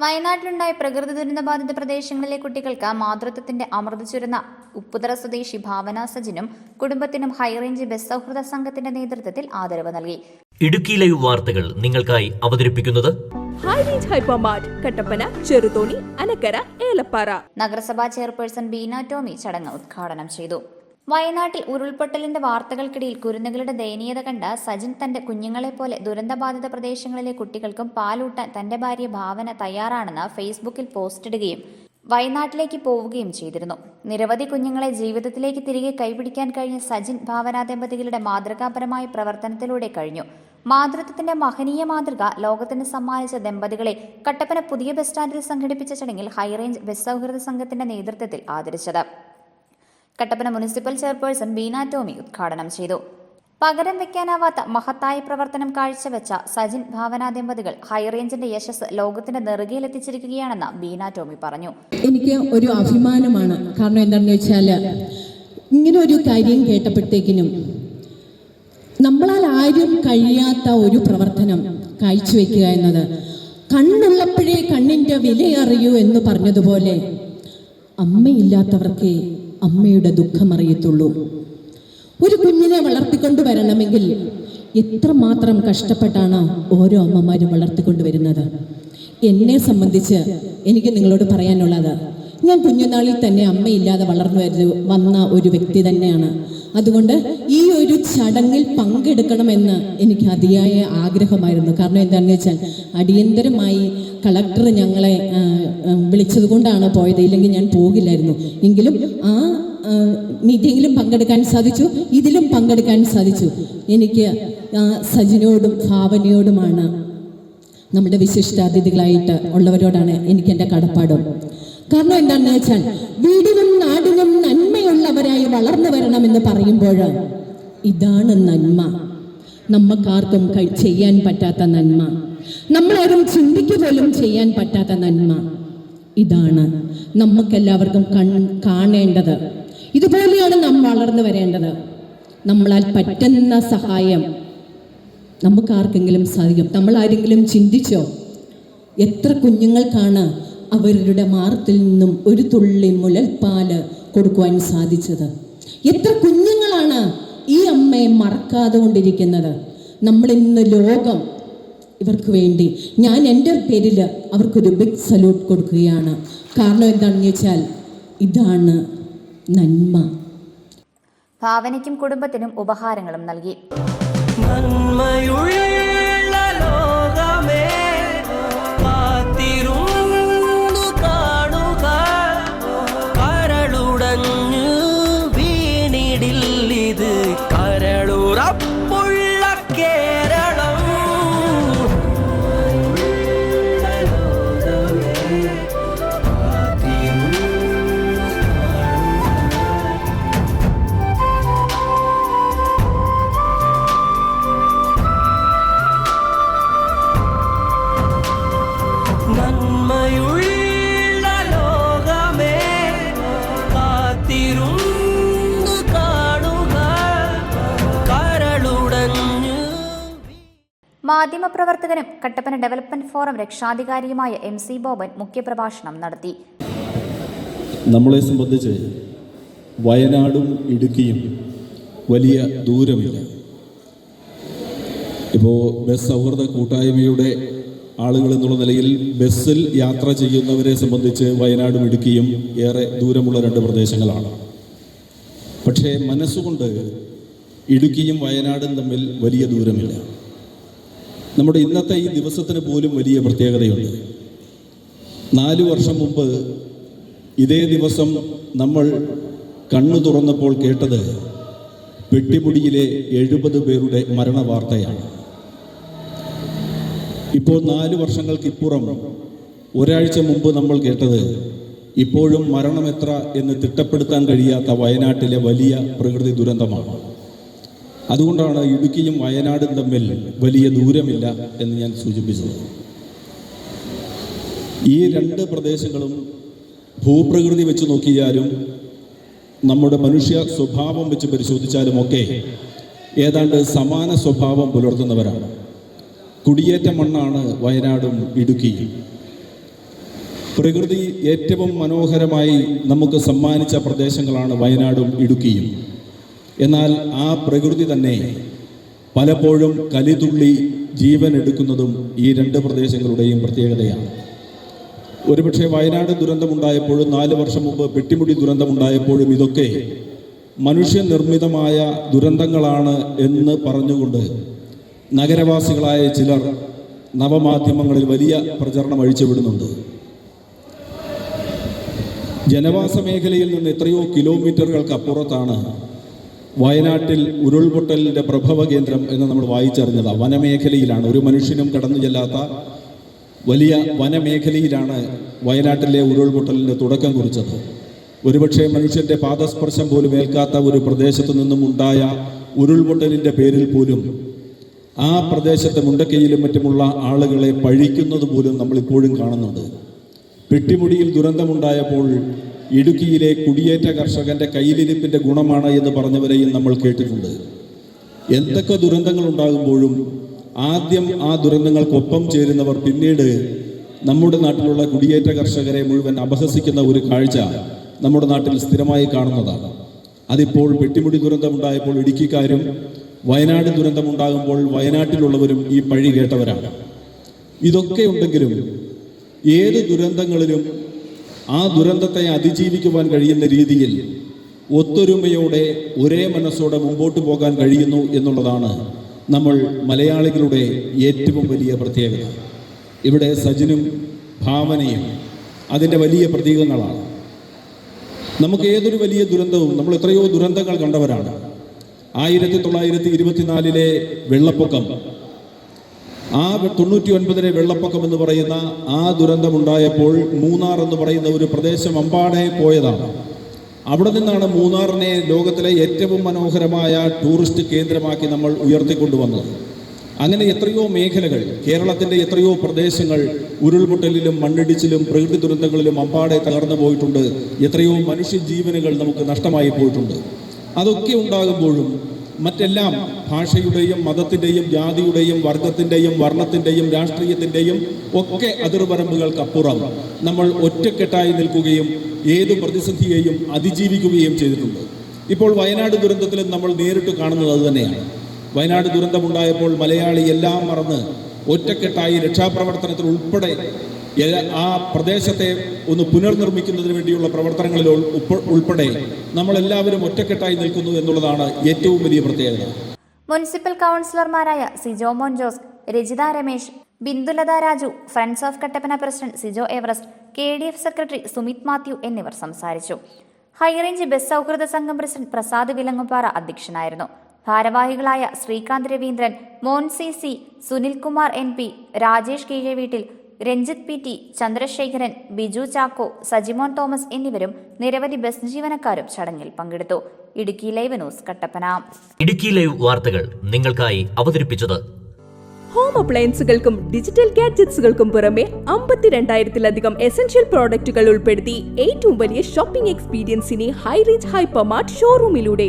വയനാട്ടിലുണ്ടായ പ്രകൃതി ദുരന്ത ബാധിത പ്രദേശങ്ങളിലെ കുട്ടികൾക്ക് മാതൃത്വത്തിന്റെ അമൃത ചുരുന്ന ഉപ്പുതറ സ്വദേശി ഭാവന സജിനും കുടുംബത്തിനും ഹൈറേഞ്ച് ബസ് സൗഹൃദ സംഘത്തിന്റെ നേതൃത്വത്തിൽ ആദരവ് നൽകി. ഇടുക്കി ലൈവ് വാർത്തകൾ നിങ്ങൾക്കായി അവതരിപ്പിക്കുന്നത് കട്ടപ്പന ചെറുതോണി അനക്കര ഏലപ്പാറ. നഗരസഭാ ചെയർപേഴ്സൺ ബീന ടോമി ചടങ്ങ് ഉദ്ഘാടനം ചെയ്തു. വയനാട്ടിൽ ഉരുൾപൊട്ടലിന്റെ വാർത്തകൾക്കിടയിൽ കുരുന്നുകളുടെ ദയനീയത കണ്ട സജിൻ തന്റെ കുഞ്ഞുങ്ങളെപ്പോലെ ദുരന്തബാധിത പ്രദേശങ്ങളിലെ കുട്ടികൾക്കും പാലൂട്ടാൻ തന്റെ ഭാര്യ ഭാവന തയ്യാറാണെന്ന് ഫേസ്ബുക്കിൽ പോസ്റ്റിടുകയും വയനാട്ടിലേക്ക് പോവുകയും ചെയ്തിരുന്നു. നിരവധി കുഞ്ഞുങ്ങളെ ജീവിതത്തിലേക്ക് തിരികെ കൈപിടിക്കാൻ കഴിഞ്ഞ സജിൻ ഭാവന ദമ്പതികളുടെ മാതൃകാപരമായ പ്രവർത്തനത്തിലൂടെ കഴിഞ്ഞു. മാതൃത്വത്തിന്റെ മഹനീയ മാതൃക ലോകത്തിന് സമ്മാനിച്ച ദമ്പതികളെ കട്ടപ്പന പുതിയ ബസ് സ്റ്റാൻഡിൽ സംഘടിപ്പിച്ച ചടങ്ങിൽ ഹൈറേഞ്ച് ബസ് സൗഹൃദ സംഘത്തിന്റെ നേതൃത്വത്തിൽ ആദരിച്ചത്. കട്ടപ്പന മുനിസിപ്പൽ ചെയർപേഴ്സൺ ബീന ടോമി ഉദ്ഘാടനം ചെയ്തു. പകരം വെക്കാനാവാത്ത മഹത്തായ പ്രവർത്തനം കാഴ്ചവെച്ച സജിൻ ഭാവന ദമ്പതികൾ ഹൈറേഞ്ചിന്റെ യശസ് ലോകത്തിന്റെ നെറുകയിലെത്തിച്ചിരിക്കുകയാണെന്ന് ബീന ടോമി പറഞ്ഞു. എനിക്ക് ഒരു അഭിമാനമാണ്. കാരണം എന്താണെന്ന് വെച്ചാൽ ഇങ്ങനെ ഒരു കാര്യം കേട്ടപ്പോഴത്തേക്കിനും നമ്മളാൽ ആരും കഴിയാത്ത ഒരു പ്രവർത്തനം കാഴ്ചവെക്കുക എന്നത്. കണ്ണുള്ളപ്പോഴേ കണ്ണിന്റെ വിലയറിയൂ എന്ന് പറഞ്ഞതുപോലെ അമ്മയില്ലാത്തവർക്ക് അമ്മയുടെ ദുഃഖമറിയത്തുള്ളൂ. ഒരു കുഞ്ഞിനെ വളർത്തിക്കൊണ്ട് വരണമെങ്കിൽ എത്രമാത്രം കഷ്ടപ്പെട്ടാണ് ഓരോ അമ്മമാരും വളർത്തിക്കൊണ്ടുവരുന്നത് എന്നെ സംബന്ധിച്ച് എനിക്ക് നിങ്ങളോട് പറയാനുള്ളത് ഞാൻ കുഞ്ഞുനാളിൽ തന്നെ അമ്മയില്ലാതെ വളർന്നു വരുന്ന വന്ന ഒരു വ്യക്തി തന്നെയാണ്. അതുകൊണ്ട് ഈ ചടങ്ങിൽ പങ്കെടുക്കണമെന്ന് എനിക്ക് അതിയായ ആഗ്രഹമായിരുന്നു. കാരണം എന്താണെന്ന് വെച്ചാൽ അടിയന്തരമായി കളക്ടർ ഞങ്ങളെ വിളിച്ചത് കൊണ്ടാണ് പോയത്. ഇല്ലെങ്കിൽ ഞാൻ പോകില്ലായിരുന്നു. എങ്കിലും ആ മീറ്റിങ്ങിലും പങ്കെടുക്കാൻ സാധിച്ചു. ഇതിലും പങ്കെടുക്കാൻ സാധിച്ചു. എനിക്ക് സജിനോടും ഭാവനയോടുമാണ് നമ്മുടെ വിശിഷ്ടാതിഥികളായിട്ട് ഉള്ളവരോടാണ് എനിക്ക് എന്റെ കടപ്പാടും. കാരണം എന്താണെന്ന് വെച്ചാൽ വീടിനും നാടിനും നന്മയുള്ളവരായി വളർന്നു വരണമെന്ന് പറയുമ്പോൾ ഇതാണ് നന്മ. നമ്മക്കാർക്കും ചെയ്യാൻ പറ്റാത്ത നന്മ. നമ്മളാരും ചിന്തിക്കുക പോലും ചെയ്യാൻ പറ്റാത്ത നന്മ. ഇതാണ് നമുക്കെല്ലാവർക്കും കൺ കാണേണ്ടത്. ഇതുപോലെയാണ് നാം വളർന്നു വരേണ്ടത്. നമ്മളാൽ പറ്റുന്ന സഹായം നമുക്കാർക്കെങ്കിലും സാധിക്കും. നമ്മൾ ആരെങ്കിലും ചിന്തിച്ചോ? എത്ര കുഞ്ഞുങ്ങൾക്കാണ് അവരുടെ മാർത്തിൽ നിന്നും ഒരു തുള്ളി മുലൽപ്പാൽ കൊടുക്കുവാൻ സാധിച്ചത്. എത്ര കുഞ്ഞുങ്ങളാണ് ഈ അമ്മയെ മറക്കാതെ കൊണ്ടിരിക്കുന്നത് നമ്മൾ ഇന്ന് ലോകം ഇവർക്ക് വേണ്ടി. ഞാൻ എന്റെ പേരിൽ അവർക്കൊരു ബിഗ് സല്യൂട്ട് കൊടുക്കുകയാണ്. കാരണം എന്താണെന്ന് വെച്ചാൽ ഇതാണ് നന്മ. ഭാവനയ്ക്കും കുടുംബത്തിനും ഉപഹാരങ്ങളും നൽകി. നന്മയുള്ള മാധ്യമപ്രവർത്തകനും കട്ടപ്പന ഡെവലപ്മെന്റ് ഫോറം രക്ഷാധികാരിയുമായ എം സി ബോബൻ മുഖ്യപ്രഭാഷണം നടത്തി. നമ്മളെ സംബന്ധിച്ച് വയനാടും ഇടുക്കിയും വലിയ ദൂരമില്ല. ഇപ്പോൾ ബസ് സൗഹൃദ കൂട്ടായ്മയുടെ ആളുകൾ എന്നുള്ള നിലയിൽ ബസ്സിൽ യാത്ര ചെയ്യുന്നവരെ സംബന്ധിച്ച് വയനാടും ഇടുക്കിയും ഏറെ ദൂരമുള്ള രണ്ട് പ്രദേശങ്ങളാണ്. പക്ഷേ മനസ്സുകൊണ്ട് ഇടുക്കിയും വയനാടും തമ്മിൽ വലിയ ദൂരമില്ല. നമ്മുടെ ഇന്നത്തെ ഈ ദിവസത്തിന് പോലും വലിയ പ്രത്യേകതയുണ്ട്. നാലു വർഷം മുമ്പ് ഇതേ ദിവസം നമ്മൾ കണ്ണു തുറന്നപ്പോൾ കേട്ടത് പെട്ടിമുടിയിലെ എഴുപത് പേരുടെ മരണ വാർത്തയാണ് ഇപ്പോൾ നാല് വർഷങ്ങൾക്കിപ്പുറം ഒരാഴ്ച മുമ്പ് നമ്മൾ കേട്ടത് ഇപ്പോഴും മരണം എത്ര എന്ന് തിട്ടപ്പെടുത്താൻ കഴിയാത്ത വയനാട്ടിലെ വലിയ പ്രകൃതി ദുരന്തമാണ്. അതുകൊണ്ടാണ് ഇടുക്കിയും വയനാടും തമ്മിൽ വലിയ ദൂരമില്ല എന്ന് ഞാൻ സൂചിപ്പിച്ചത്. ഈ രണ്ട് പ്രദേശങ്ങളും ഭൂപ്രകൃതി വെച്ച് നോക്കിയാലും നമ്മുടെ മനുഷ്യ സ്വഭാവം വെച്ച് പരിശോധിച്ചാലും ഒക്കെ ഏതാണ്ട് സമാന സ്വഭാവം പുലർത്തുന്നവരാണ്. കുടിയേറ്റ മണ്ണാണ് വയനാടും ഇടുക്കിയും. പ്രകൃതി ഏറ്റവും മനോഹരമായി നമുക്ക് സമ്മാനിച്ച പ്രദേശങ്ങളാണ് വയനാടും ഇടുക്കിയും. എന്നാൽ ആ പ്രകൃതി തന്നെ പലപ്പോഴും കലിതുള്ളി ജീവൻ എടുക്കുന്നതും ഈ രണ്ട് പ്രദേശങ്ങളുടെയും പ്രത്യേകതയാണ്. ഒരുപക്ഷെ വയനാട് ദുരന്തമുണ്ടായപ്പോഴും നാല് വർഷം മുമ്പ് പെട്ടിമുടി ദുരന്തമുണ്ടായപ്പോഴും ഇതൊക്കെ മനുഷ്യനിർമ്മിതമായ ദുരന്തങ്ങളാണ് എന്ന് പറഞ്ഞുകൊണ്ട് നഗരവാസികളായ ചിലർ നവമാധ്യമങ്ങളിൽ വലിയ പ്രചരണം അഴിച്ചുവിടുന്നുണ്ട്. ജനവാസ മേഖലയിൽ നിന്ന് എത്രയോ കിലോമീറ്ററുകൾക്ക് അപ്പുറത്താണ് വയനാട്ടിൽ ഉരുൾപൊട്ടലിന്റെ പ്രഭവ കേന്ദ്രം എന്ന് നമ്മൾ വായിച്ചറിഞ്ഞത്. വനമേഖലയിലാണ്. ഒരു മനുഷ്യനും കടന്നു ചെല്ലാത്ത വലിയ വനമേഖലയിലാണ് വയനാട്ടിലെ ഉരുൾപൊട്ടലിന്റെ തുടക്കം കുറിച്ചത്. ഒരുപക്ഷെ മനുഷ്യന്റെ പാദസ്പർശം പോലും ഏൽക്കാത്ത ഒരു പ്രദേശത്തു നിന്നും ഉണ്ടായ ഉരുൾപൊട്ടലിന്റെ പേരിൽ പോലും ആ പ്രദേശത്തെ മുണ്ടക്കയിലും മറ്റുമുള്ള ആളുകളെ പഴിക്കുന്നത് പോലും നമ്മൾ ഇപ്പോഴും കാണുന്നുണ്ട്. പെട്ടിമുടിയിൽ ദുരന്തമുണ്ടായപ്പോൾ ഇടുക്കിയിലെ കുടിയേറ്റ കർഷകന്റെ കയ്യിലിരിപ്പിന്റെ ഗുണമാണ് എന്ന് പറഞ്ഞവരെയും നമ്മൾ കേട്ടിട്ടുണ്ട്. എന്തൊക്കെ ദുരന്തങ്ങൾ ഉണ്ടാകുമ്പോഴും ആദ്യം ആ ദുരന്തങ്ങൾക്കൊപ്പം ചേരുന്നവർ പിന്നീട് നമ്മുടെ നാട്ടിലുള്ള കുടിയേറ്റ കർഷകരെ മുഴുവൻ അപഹസിക്കുന്ന ഒരു കാഴ്ച നമ്മുടെ നാട്ടിൽ സ്ഥിരമായി കാണുന്നതാണ്. അതിപ്പോൾ പെട്ടിമുടി ദുരന്തമുണ്ടായപ്പോൾ ഇടുക്കിക്കാരും വയനാട് ദുരന്തമുണ്ടാകുമ്പോൾ വയനാട്ടിലുള്ളവരും ഈ പഴി കേട്ടവരാണ്. ഇതൊക്കെ ഉണ്ടെങ്കിലും ഏത് ദുരന്തങ്ങളിലും ആ ദുരന്തത്തെ അതിജീവിക്കുവാൻ കഴിയുന്ന രീതിയിൽ ഒത്തൊരുമയോടെ ഒരേ മനസ്സോടെ മുമ്പോട്ട് പോകാൻ കഴിയുന്നു എന്നുള്ളതാണ് നമ്മൾ മലയാളികളുടെ ഏറ്റവും വലിയ പ്രത്യേകത. ഇവിടെ സജിനും ഭാവനയും അതിന്റെ വലിയ പ്രതീകങ്ങളാണ്. നമുക്ക് ഏതൊരു വലിയ ദുരന്തവും നമ്മൾ എത്രയോ ദുരന്തങ്ങൾ കണ്ടവരാണ്. ആയിരത്തി തൊള്ളായിരത്തി ഇരുപത്തിനാലിലെ വെള്ളപ്പൊക്കം ആ തൊണ്ണൂറ്റി ഒൻപതിലെ വെള്ളപ്പൊക്കം എന്ന് പറയുന്ന ആ ദുരന്തമുണ്ടായപ്പോൾ മൂന്നാർ എന്ന് പറയുന്ന ഒരു പ്രദേശം അമ്പാടെ പോയതാണ്. അവിടെ നിന്നാണ് മൂന്നാറിനെ ലോകത്തിലെ ഏറ്റവും മനോഹരമായ ടൂറിസ്റ്റ് കേന്ദ്രമാക്കി നമ്മൾ ഉയർത്തിക്കൊണ്ടുവന്നത്. അങ്ങനെ എത്രയോ മേഖലകൾ കേരളത്തിന്റെ എത്രയോ പ്രദേശങ്ങൾ ഉരുൾപൊട്ടലിലും മണ്ണിടിച്ചിലും പ്രകൃതി ദുരന്തങ്ങളിലും അമ്പാടെ തകർന്നു പോയിട്ടുണ്ട്. എത്രയോ മനുഷ്യജീവനുകൾ നമുക്ക് നഷ്ടമായി പോയിട്ടുണ്ട്. അതൊക്കെ ഉണ്ടാകുമ്പോഴും മറ്റെല്ലാം ഭാഷയുടെയും മതത്തിന്റെയും ജാതിയുടെയും വർഗത്തിന്റെയും വർണത്തിന്റെയും രാഷ്ട്രീയത്തിന്റെയും ഒക്കെ അതിർവരമ്പുകൾക്കപ്പുറം നമ്മൾ ഒറ്റക്കെട്ടായി നിൽക്കുകയും ഏത് പ്രതിസന്ധിയെയും അതിജീവിക്കുകയും ചെയ്തിട്ടുണ്ട്. ഇപ്പോൾ വയനാട് ദുരന്തത്തിൽ നമ്മൾ നേരിട്ട് കാണുന്നത് അതുതന്നെയാണ് വയനാട് ദുരന്തമുണ്ടായപ്പോൾ മലയാളി എല്ലാം മറന്ന് ഒറ്റക്കെട്ടായി രക്ഷാപ്രവർത്തനത്തിൽ ഉൾപ്പെടെ ആ പ്രദേശത്തെ ഒന്ന് പുനർനിർമ്മിക്കുന്നതിന് വേണ്ടിയുള്ള പ്രവർത്തനങ്ങളിൽ ഉൾ- ഉൾപ്പെ- ഉൾപ്പെടെ നമ്മളെല്ലാവരും ഒറ്റക്കെട്ടായി നിൽക്കുന്നു എന്നുള്ളതാണ് ഏറ്റവും വലിയ പ്രത്യേകത. മുനിസിപ്പൽ കൗൺസിലർമാരായ Sijo Mon Jose Rajitha Ramesh Bindulatha Raju friends of Kattappana president Sijo Everest K D F secretary Sumith Mathew എന്നിവർ സംസാരിച്ചു. ഹൈറേഞ്ച് ബസ് സൗഹൃദ സംഘം പ്രസിഡന്റ് പ്രസാദ് വിലങ്ങുപാറ അധ്യക്ഷനായിരുന്നു. ഭാരവാഹികളായ Sreekanth Raveendran Mon C Sunil Sunilkumar N P Rajesh Keezhaveettil Ranjith P T Chandrasekharan Biju Chacko Sajimon Thomas എന്നിവരും നിരവധി bus ജീവനക്കാരും ചടങ്ങിൽ പങ്കെടുത്തു. Idukki live news Kattappana. Idukki live വാർത്തകൾ നിങ്ങൾക്കായി അവതരിപ്പിച്ചത് ഹോം അപ്ലയൻസുകൾക്കും ഡിജിറ്റൽ ഗാഡ്ജറ്റ്സുകൾക്കും പുറമെ അമ്പത്തിരണ്ടായിരത്തിലധികം എസൻഷ്യൽ പ്രോഡക്റ്റുകൾ ഉൾപ്പെടുത്തി ഏറ്റവും വലിയ ഷോപ്പിംഗ് എക്സ്പീരിയൻസിനെ ഹൈറേഞ്ച് ഹൈപ്പർമാർട്ട് ഷോറൂമിലൂടെ